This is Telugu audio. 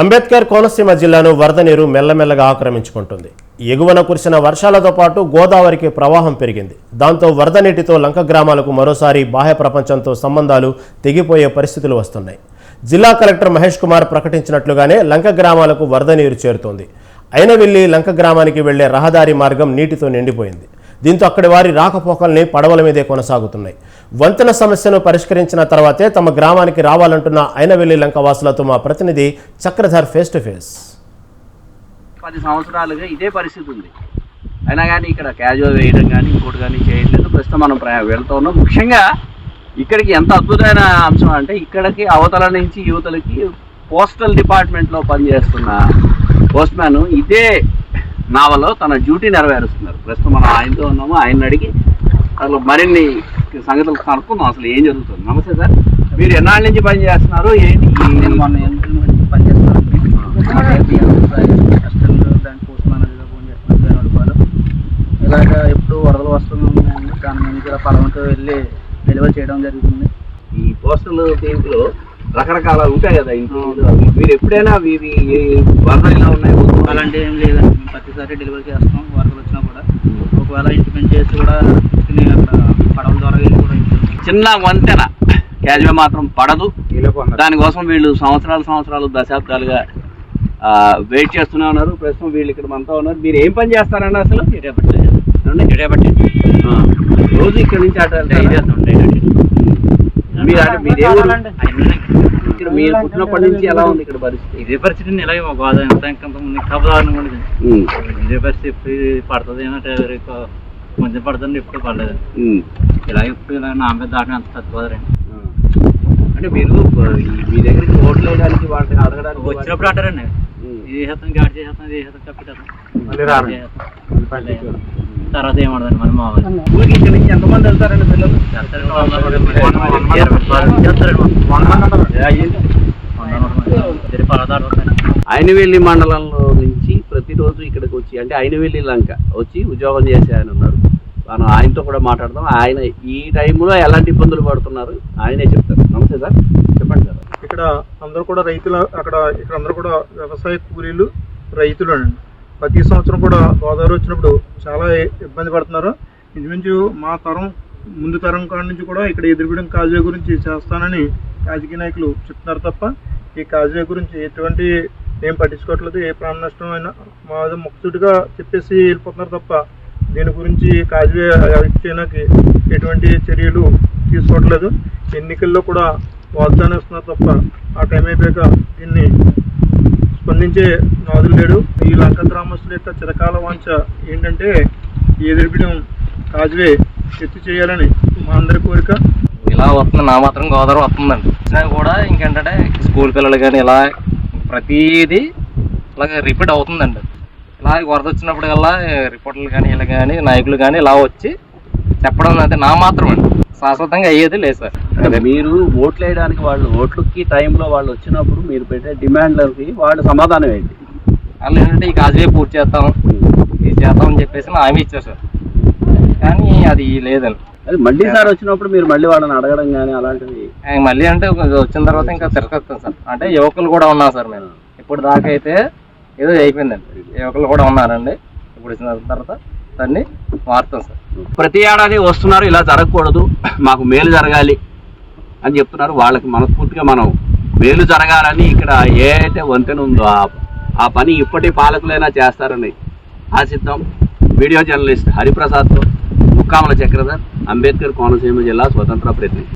అంబేద్కర్ కోనసీమ జిల్లాను వరద నీరు మెల్లమెల్లగా ఆక్రమించుకుంటుంది. ఎగువన కురిసిన వర్షాలతో పాటు గోదావరికి ప్రవాహం పెరిగింది. దాంతో వరద నీటితో లంక గ్రామాలకు మరోసారి బాహ్య ప్రపంచంతో సంబంధాలు తెగిపోయే పరిస్థితులు వస్తున్నాయి. జిల్లా కలెక్టర్ మహేష్ కుమార్ ప్రకటించినట్లుగానే లంక గ్రామాలకు వరద నీరు చేరుతోంది. అయినవిల్లి లంక గ్రామానికి వెళ్ళే రహదారి మార్గం నీటితో నిండిపోయింది. దీంతో అక్కడి వారి రాకపోకల్ని పడవల మీదే కొనసాగుతున్నాయి. వంతెన సమస్యను పరిష్కరించిన తర్వాతే తమ గ్రామానికి రావాలంటున్న అయినవెల్లి లంక వాసులతో మా ప్రతినిధి చక్రధర్ ఫేస్ టు ఫేస్ పది సంవత్సరాలుగా ఇదే పరిస్థితి ఉంది. అయినా కానీ ఇక్కడ క్యాజువల్ వేయడం కానీ ఇంకోటి కానీ చేయట్లేదు. ప్రస్తుతం మనం ప్రయా వెళ్తూ ఉన్నాం. ముఖ్యంగా ఇక్కడికి ఎంత అద్భుతమైన అంశం అంటే ఇక్కడికి అవతల నుంచి యువతలకి పోస్టల్ డిపార్ట్మెంట్లో పనిచేస్తున్న పోస్ట్ మ్యాన్ ఇదే నావలో తన డ్యూటీ నెరవేరుస్తున్నారు. ప్రస్తుతం మనం ఆయనతో ఉన్నాము. ఆయన అడిగి అసలు మరిన్ని సంగతులు కనుక్కుందాం. అసలు ఏం జరుగుతుంది? నమస్తే సార్. మీరు ఎన్నాళ్ళ నుంచి పని చేస్తున్నారు? ఏంటి? నేను మొన్న అసిస్టెంట్ బ్యాంక్ పోస్ట్ మేనేజర్గా పనిచేస్తున్నాను వేరే రూపాయలు ఇలాగ ఎప్పుడు వరదలు కానీ నేను ఇక్కడ పడవకు వెళ్ళి డెలివరీ చేయడం జరుగుతుంది. ఈ పోస్టల్ దీంట్లో రకరకాల ఉంటాయి కదా ఇంట్లో మీరు ఎప్పుడైనా ఇవి వరదలు ఇలా ఉన్నాయి? అలాంటి ఏం లేదండి. మేము ప్రతిసారి డెలివరీ చేస్తాం వరదలు వచ్చినా కూడా. ఒకవేళ ఇంటిమెంట్ చేసి కూడా తీసుకుని అక్కడ పడవల ద్వారా వెళ్ళి కూడా చిన్న వంతెన. క్యాజువల్ మాత్రం పడదు. దానికోసం వీళ్ళు సంవత్సరాలు సంవత్సరాలు దశాబ్దాలుగా వెయిట్ చేస్తూనే ఉన్నారు. ప్రస్తుతం వీళ్ళు ఇక్కడ మనతో ఉన్నారు. మీరు ఏం పని చేస్తారండి అసలు? ఆ. రోజు ఇక్కడ నుంచి అటు మీరు మీరు ఏ మీరు పుట్టినప్పటి నుంచి ఎలా ఉంది ఇక్కడ పరిస్థితి ఇదే పరిస్థితి ఇలాగే ఒక బాధ ఎంత ఇంకంత ముందు కబదారులు కూడా ఇది. పరిస్థితి ఎప్పుడు పడుతుంది అంటే కొంచెం పడుతుంది ఎప్పుడు పడలేదు ఉమ్. ఇలా ఇప్పుడు ఇలా నా మీద దాటం ఎంత తక్కువదండి. అంటే మీరు మీ దగ్గరికి ఓట్లు వేయడానికి వాటిని అడగడానికి వచ్చినప్పుడు అంటారండి. ఇది చేస్తాం గాడి చేస్తాం కప్పిస్తాం మళ్ళీ రారు. తర్వాత ఏమడదండి మరి మా వాళ్ళు. ఊరికి ఇక్కడ నుంచి ఎంతమంది వెళ్తారండి పిల్లలు. అయినవెల్లి మండలంలో నుంచి ప్రతిరోజు ఇక్కడికి వచ్చి అంటే అయినవెల్లి లంక వచ్చి ఉద్యోగం చేసే ఆయన ఉన్నారు. మనం ఆయనతో కూడా మాట్లాడదాం. ఆయన ఈ టైంలో ఎలాంటి ఇబ్బందులు పడుతున్నారు? ఆయనే చెప్తారు. నమస్తే సార్. చెప్పండి సార్. ఇక్కడ అందరూ కూడా రైతులు అక్కడ ఇక్కడ అందరూ కూడా వ్యవసాయ కూలీలు రైతులు అండి ప్రతి సంవత్సరం కూడా గోదావరి వచ్చినప్పుడు చాలా ఇబ్బంది పడుతున్నారు. ఇంచుమించు మా తరం ముందు తరం కాడ నుంచి కూడా ఇక్కడ ఎదురుబిడం కాజే గురించి చేస్తానని రాజకీయ నాయకులు చెప్తున్నారు తప్ప ఈ కాజే గురించి ఎటువంటి ఏం పట్టించుకోవట్లేదు ఏ ప్రాణ నష్టం అయినా మా ముక్తుడిగా చెప్పేసి వెళ్ళిపోతున్నారు తప్ప దీని గురించి కాజే చేయడానికి ఎటువంటి చర్యలు తీసుకోవట్లేదు. ఎన్నికల్లో కూడా వాగ్దానం ఇస్తున్నారు తప్ప ఆ టైం అయిపోయాక దీన్ని స్పందించే నాదులు లేడు. ఈ లంక గ్రామస్తుల యొక్క చిరకాల వాంఛ ఏంటంటే ఈ ఎదురుబిడం కాజువే ఎత్తి చేయాలని మా అందరి కోరిక. ఇలా వస్తుంది నా మాత్రం గోదావరి వస్తుందండి. వచ్చినా కూడా ఇంకేంటంటే స్కూల్ పిల్లలు కానీ ఇలా ప్రతిదీ ఇలాగ రిపీట్ అవుతుందండి. ఇలా వరద వచ్చినప్పుడల్లా రిపోర్టర్లు కానీ ఇలా కానీ నాయకులు కానీ ఇలా వచ్చి చెప్పడం అయితే నా మాత్రం అండి శాశ్వతంగా అయ్యేది లేదు సార్. అంటే మీరు ఓట్లు వేయడానికి వాళ్ళు ఓట్లకి టైంలో వాళ్ళు వచ్చినప్పుడు మీరు పెట్టే డిమాండ్లకి వాళ్ళు సమాధానం ఏంటి? వాళ్ళు ఏంటంటే ఈ కాజువే పూర్తి చేస్తాం ఇది చేస్తాం అని చెప్పేసి హామీ ఇచ్చారు సార్ కానీ అది లేదండి. అది మళ్ళీ సార్ వచ్చినప్పుడు మీరు మళ్ళీ వాళ్ళని అడగడం కానీ అలాంటివి? మళ్ళీ అంటే వచ్చిన తర్వాత ఇంకా తిరగస్తాం సార్. అంటే యువకులు కూడా ఉన్నారు సార్ మేము. ఇప్పుడు దాకా అయితే ఏదో అయిపోయిందండి. యువకులు కూడా ఉన్నారండి. ఇప్పుడు వచ్చిన తర్వాత దాన్ని మారుతాం సార్. ప్రతి ఏడాది వస్తున్నారు ఇలా జరగకూడదు. మాకు మేలు జరగాలి. అని చెప్తున్నారు. వాళ్ళకి మనస్ఫూర్తిగా మనం మేలు జరగాలని ఇక్కడ ఏ అయితే వంతెన ఉందో ఆ- పని ఇప్పటి పాలకులైనా చేస్తారని ఆశిద్దాం. వీడియో జర్నలిస్ట్ హరిప్రసాద్తో ముక్కామల చక్రధర్ అంబేద్కర్ కోనసీమ జిల్లా స్వతంత్ర ప్రతినిధి.